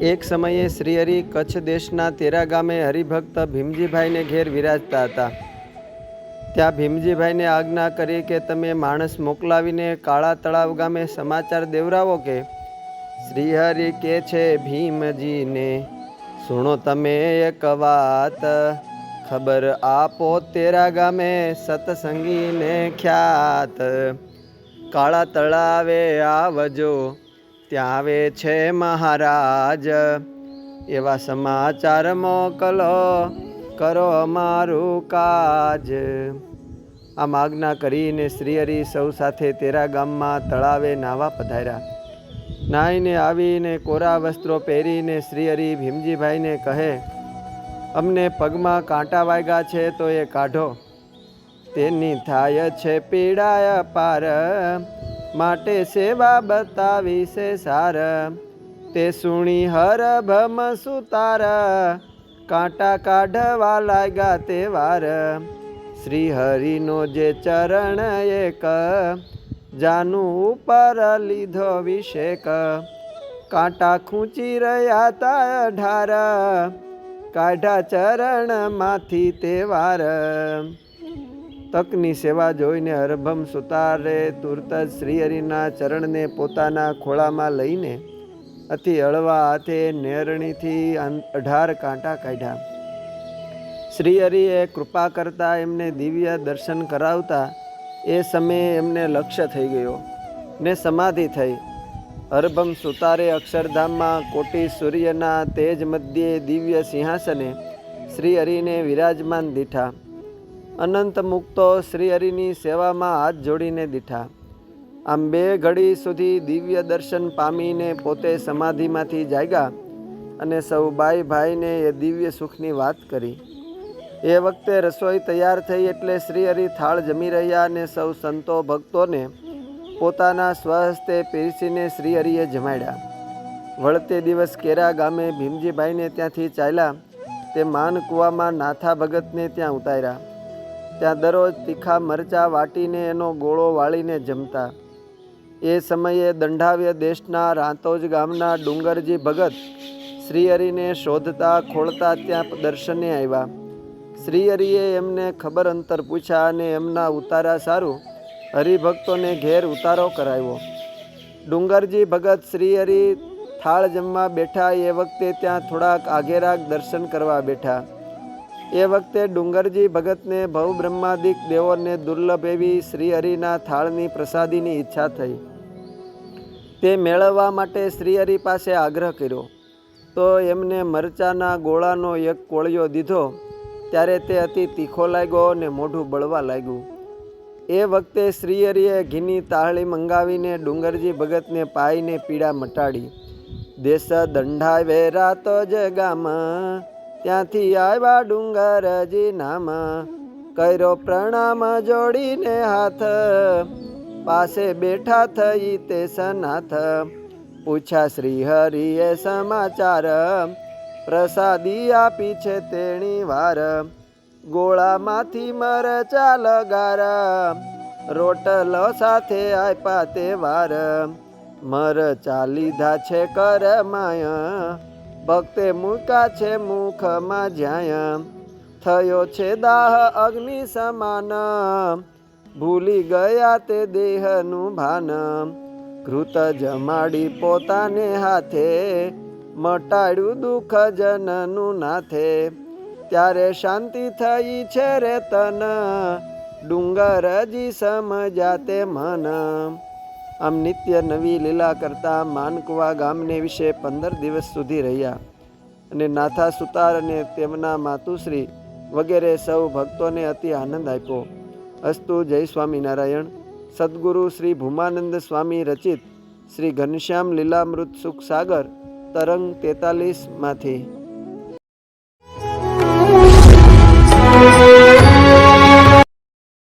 એક સમયે શ્રીહરિ કચ્છ દેશના તેરા ગામે હરિભક્ત ભીમજીભાઈને ઘેર વિરાજતા હતા. ત્યાં ભીમજીભાઈને આજ્ઞા કરી કે તમે માણસ મોકલાવીને કાળા તળાવ ગામે સમાચાર દેવરાવો કે? શ્રીહરિ કે છે, ભીમજીને સુણો તમે એક વાત. ખબર આપો તેરા ગામે સતસંગીને ખ્યાત. કાળા તળાવે આવજો. ત્યાં આવે છે મહારાજ. એવા સમાચાર મોકલો, કરો અમારું કાજ. આમ આજ્ઞા કરીને શ્રીહરિ સૌ સાથે તેરા ગામમાં તળાવે નાવા પધાર્યા. નાહીને આવીને કોરા વસ્ત્રો પહેરીને શ્રીહરિ ભીમજીભાઈને કહે, અમને પગમાં કાંટા વાગ્યા છે તો એ કાઢો. તેની થાય છે પીડાય પાર. માટે સેવા બતાવી છે સાર. તે સુણી હર ભમ સુતાર. કાંટા કાઢવા લાગ્યા તે વાર. શ્રી હરિનો જે ચરણ એક, જાનું ઉપર લીધો વિષેક કાંટા ખૂંચી રહ્યા તા અઢાર. કાઢા ચરણમાંથી તે વાર. તકની સેવા જોઈને હરભમ સુતારે તુરત જ શ્રીહરિના ચરણને પોતાના ખોળામાં લઈને અતિ હળવા હાથે નેરણીથી અઢાર કાંટા કાઢ્યા. શ્રીહરિએ કૃપા કરતા એમને દિવ્ય દર્શન કરાવતા એ સમયે એમને લક્ષ્ય થઈ ગયો ને સમાધિ થઈ. હરભમ સુતારે અક્ષરધામમાં કોટી સૂર્યના તેજ મધ્યે દિવ્ય સિંહાસને શ્રીહરિને વિરાજમાન દીઠા. અનંત મુક્તો શ્રીહરિની સેવામાં હાથ જોડીને દીઠા. આમ બે ઘડી સુધી દિવ્ય દર્શન પામીને પોતે સમાધિમાંથી જાગ્યા અને સૌ ભાઈ ભાઈને એ દિવ્ય સુખની વાત કરી. એ વખતે રસોઈ તૈયાર થઈ એટલે શ્રીહરિ થાળ જમી રહ્યા અને સૌ સંતો ભક્તોને પોતાના સ્વહસ્તે પીરસીને શ્રીહરિએ જમાડ્યા. વળતે દિવસ કેરા ગામે ભીમજીભાઈને ત્યાંથી ચાલ્યા. તે માન કૂવામાં નાથા ભગતને ત્યાં ઉતાર્યા. ત્યાં દરરોજ તીખા મરચાં વાટીને એનો ગોળો વાળીને જમતા. એ સમયે દંડાવ્ય દેશના રાંતોજ ગામના ડુંગરજી ભગત શ્રીહરિને શોધતા ખોળતા ત્યાં દર્શને આવ્યા. શ્રીહરિએ એમને ખબર અંતર પૂછ્યા અને એમના ઉતારા સારું હરિભક્તોને ઘેર ઉતારો કરાવ્યો. ડુંગરજી ભગત શ્રીહરિ થાળ જમવા બેઠા એ વખતે ત્યાં થોડાક આગેરાગ દર્શન કરવા બેઠા. એ વખતે ડુંગરજી ભગતને ભવ બ્રહ્માદિક દેવોને દુર્લભ એવી શ્રીહરિના થાળની પ્રસાદીની ઈચ્છા થઈ. તે મેળવવા માટે શ્રીહરિ પાસે આગ્રહ કર્યો. તો એમને મરચાના ગોળાનો એક કોળિયો દીધો. ત્યારે તે અતિ તીખો લાગ્યો અને મોઢું બળવા લાગ્યું. એ વખતે શ્રીહરિએ ઘીની તાળી મંગાવીને ડુંગરજી ભગતને પાઈને પીડા મટાડી. દેશ દંડાવે રાતો જ ગામ. ત્યાંથી આવ્યા ડુંગરજી નામ. કર્યો પ્રણામ જોડીને હાથ. પાસે બેઠા થઈ તે સનાથ. પૂછ્યા શ્રી હરિએ સમાચાર. પ્રસાદી આપી છે તેણી વાર. ગોળામાંથી મરચા લગાર. રોટલ સાથે આપ્યા તે વાર. મરચા લીધા છે કર માય. ભક્તે મૂકા છે મુખમાં જ્યાય થયો છે દાહ અગ્નિ સમાન. ભૂલી ગયા તે દેહનું ભાન. ઘૃત જમાડી પોતાને હાથે, મટાડ્યું દુઃખ જનનું નાથે. ત્યારે શાંતિ થઈ છે રે તન ડુંગરજી સમજ્યા તે મન. આમ નિત્ય નવી લીલા કરતા માનકુવા ગામને વિશે પંદર દિવસ સુધી રહ્યા. અને નાથા સુતાર અને તેમના માતુશ્રી વગેરે સૌ ભક્તોને અતિ આનંદ આપ્યો. અસ્તુ જય સ્વામિનારાયણ. સદગુરુ શ્રી ભૂમાનંદ સ્વામી રચિત શ્રી ઘનશ્યામ લીલામૃત સુખ સાગર તરંગ તેતાલીસમાંથી